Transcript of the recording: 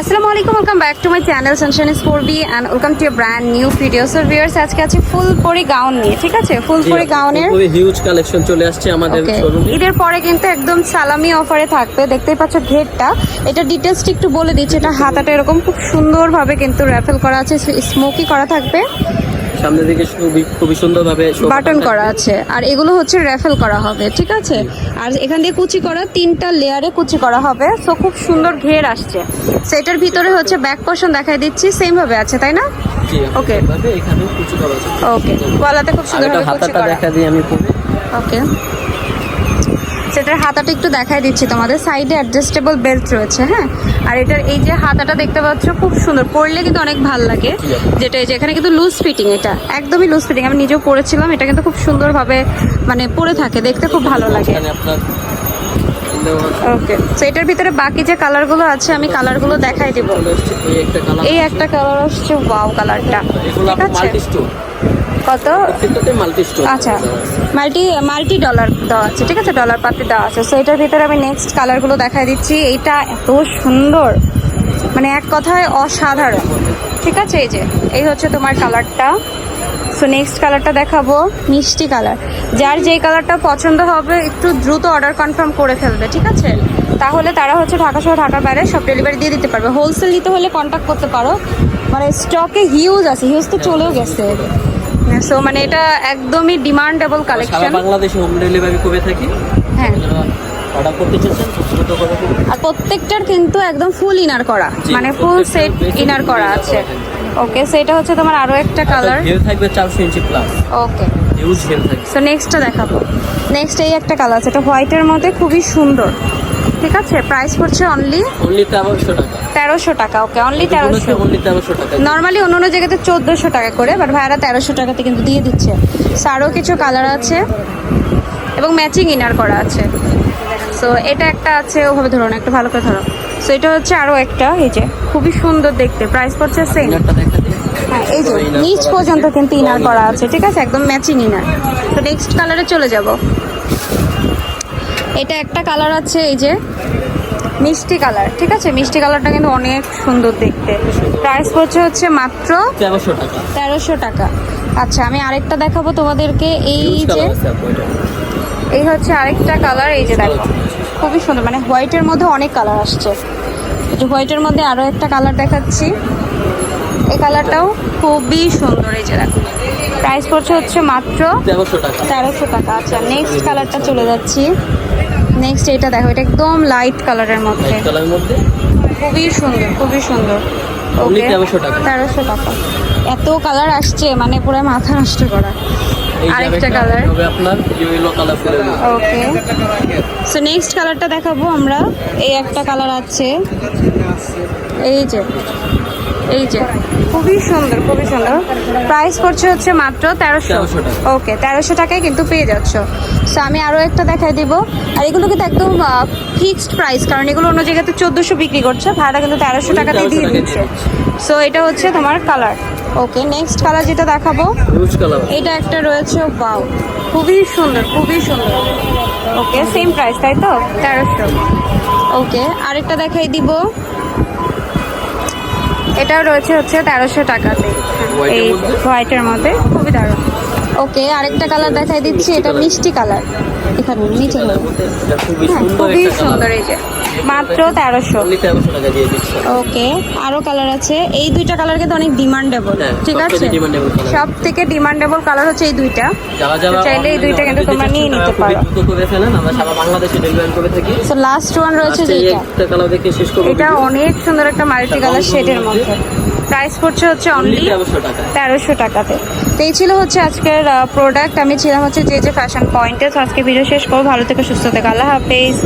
আসসালামু আলাইকুম welcome back to my channel Sunshine is four B and welcome to brand new video so viewers আজকে আছে ফুল পরি gown নিয়ে ঠিক আছে? ফুল পরি গাউনের হিউজ কালেকশন চলে আসছে আমাদের শোরুমে ঈদের পরে কিন্তু একদম সালামি অফারে থাকবে দেখতেই পাচ্ছ ঘেরটা। এটা ডিটেলসটি একটু বলে দিচ্ছি এটা হাতাটা এরকম খুব সুন্দরভাবে কিন্তু র্যাফেল করা আছে স্মোকি করা থাকবে। সামনে দিকে খুবই খুবই সুন্দরভাবে বাটন করা আছে। আর এগুলো হচ্ছে র্যাফেল করা হবে ঠিক আছে? আর এখান দিয়ে কুচি করা তিনটা লেয়ারে কুচি করা হবে। সো খুব সুন্দর ঘের আসছে। সেটার ভিতরে হচ্ছে ব্যাক পোর্শন দেখাই দিচ্ছি সেম ভাবে আছে তাই না? আছে। ওকে গলাতে খুব সুন্দর কুচি হাতাটা দেখা দিই আমি ওকে সেটার হাতাটা একটু দেখাই দিচ্ছি তোমাদের। সাইডে অ্যাডজাস্টেবল বেল্ট রয়েছে হ্যাঁ? আর এটার এই যে হাতাটা দেখতে পাচ্ছ খুব সুন্দর। পরলে কিন্তু অনেক ভালো লাগে। যেটা এই যে এখানে কিন্তু লুজ ফিটিং এটা। একদমই লুজ ফিটিং আমি নিজেও পরেছিলাম। এটা কিন্তু খুব সুন্দরভাবে মানে পরে থাকে। দেখতে খুব ভালো লাগে। ওকে তো এটার ভিতরে বাকি যে কালারগুলো আছে আমি কালারগুলো দেখাই দিব। এই একটা কালার আসছে। ওয়াও কালারটা ঠিক আছে? কত? মাল্টি আচ্ছা মাল্টি মাল্টি ডলার দেওয়া আছে ঠিক আছে? ডলার পাতি দেওয়া আছে। সো এটার ভিতরে আমি নেক্সট কালারগুলো দেখাই দিচ্ছি। এইটা এত সুন্দর। মানে এক কথায় অসাধারণ। ঠিক আছে? এই যে এই হচ্ছে তোমার কালারটা সো নেক্সট কালারটা দেখাবো। মিষ্টি কালার যার যেই কালারটা পছন্দ হবে একটু দ্রুত অর্ডার কনফার্ম করে ফেলবে ঠিক আছে? তাহলে তারা হচ্ছে ঢাকা সহ ঢাকার বাইরে সব ডেলিভারি দিয়ে দিতে পারবে। হোলসেল নিতে হলে কন্ট্যাক্ট করতে পারো। মানে স্টকে হিউজ আছে হিউজ তো চলেও গেছে। সো মানে এটা একদমই ডিমান্ডেবল কালেকশন বাংলাদেশে হোম ডেলিভারি করে থাকি। হ্যাঁ। অর্ডার করতে চাচ্ছেন। আর প্রত্যেকটার কিন্তু একদম ফুল ইনার করা। মানে ফুল সেট ইনার করা আছে। ওকে সো এটা হচ্ছে তোমার আরও একটা কালার ঘের থাকবে চারশো ইঞ্চি প্লাস ওকে হিউজ ঘের থাকবে। সো নেক্সটটা দেখাবো। নেক্সট এই একটা কালার আছে। এটা হোয়াইটের মধ্যে খুবই সুন্দর। ঠিক আছে? প্রাইস পড়ছে অনলি অনলি তেরোশো টাকা। তেরোশো টাকা ওকে অনলি তেরোশো। অনলি তেরোশো টাকা। নর্মালি অন্য অন্য জায়গাতে চোদ্দোশো টাকা করে বাট ভাইয়ারা তেরোশো টাকাতে কিন্তু দিয়ে দিচ্ছে। আরও কিছু কালার আছে। এবং ম্যাচিং ইনার করা আছে। সো এটা একটা আছে ওভাবে ধরো না একটু ভালো করে ধরো। সো এটা হচ্ছে আরও একটা এই যে খুবই সুন্দর দেখতে। প্রাইস পড়ছে সেম হ্যাঁ এই যে নিচ পর্যন্ত কিন্তু ইনার করা আছে। ঠিক আছে? একদম ম্যাচিং ইনার তো নেক্সট কালারে চলে যাব। এটা একটা কালার আছে এই যে মিষ্টি কালার ঠিক আছে? মিষ্টি কালারটা কিন্তু অনেক সুন্দর দেখতে। প্রাইস পড়ছে হচ্ছে মাত্র তেরোশো টাকা। তেরোশো টাকা। আচ্ছা আমি আরেকটা দেখাবো তোমাদেরকে। এই যে। এই হচ্ছে আরেকটা কালার এই যে দেখো। খুবই সুন্দর মানে হোয়াইটের মধ্যে অনেক কালার আসছে। হোয়াইটের মধ্যে আরও একটা কালার দেখাচ্ছি। এই কালারটাও খুবই সুন্দর এই যে দেখো। প্রাইস পড়ছে হচ্ছে মাত্র তেরোশো টাকা। আচ্ছা নেক্সট কালারটা চলে যাচ্ছি। নেক্সট এটা দেখো এটা একদম লাইট কালারের মধ্যে। খুবই সুন্দর খুবই সুন্দর। ওকে তেরোশো টাকা। এত কালার আসছে মানে পুরো মাথা নষ্ট করা। আরেকটা আপনার yellow colour okay so next কালারটা দেখাবো আমরা। এই একটা কালার আছে। এই যে এই যে। খুবই সুন্দর খুবই সুন্দর। প্রাইস পড়ছে হচ্ছে মাত্র তেরোশো। ওকে তেরোশো টাকায় কিন্তু পেয়ে যাচ্ছ। সো আমি আরও একটা দেখাই দিব। আর এগুলো কিন্তু একদম ফিক্সড প্রাইস কারণ এগুলো অন্য জায়গাতে চোদ্দোশো বিক্রি করছে ভাড়া কিন্তু তেরোশো টাকাতে দিয়ে দিচ্ছে। সো এটা হচ্ছে তোমার কালার ওকে নেক্সট কালার যেটা দেখাবো এটা একটা রয়েছে বাও খুবই সুন্দর খুবই সুন্দর। ওকে সেম প্রাইস তাই তো? তেরোশো। ওকে আরেকটা দেখাই দিব। এটাও রয়েছে হচ্ছে তেরোশো টাকাতে। এই হোয়াইটের মধ্যে। খুবই দারুণ। ওকে আরেকটা কালার দেখাই দিচ্ছি এটা মিষ্টি কালার এখানে নিচে খুবই হ্যাঁ সুন্দর এই যে। মাত্র তেরোশো। ওকে আরও কালার আছে। এই দুইটা কালার কিন্তু অনেক ডিমান্ডেবল হ্যাঁ, ঠিক আছে। সব থেকে ডিমান্ডেবল কালার হচ্ছে এই দুইটা। চাইলে এই দুইটা কিন্তু তোমরা নিয়ে নিতে পারো। লাস্ট ওয়ান রয়েছে এটা অনেক সুন্দর একটা মাল্টি কালার শেডের মধ্যে। প্রাইস পড়ছে হচ্ছে অনলি তেরোশো টাকাতে। তো এই ছিল হচ্ছে আজকের প্রোডাক্ট আমি ছিলাম হচ্ছে যে যে ফ্যাশন পয়েন্টে আজকে ভিডিও শেষ করব। ভালো থেকে, সুস্থ থেকে। আল্লাহ হাফেজ।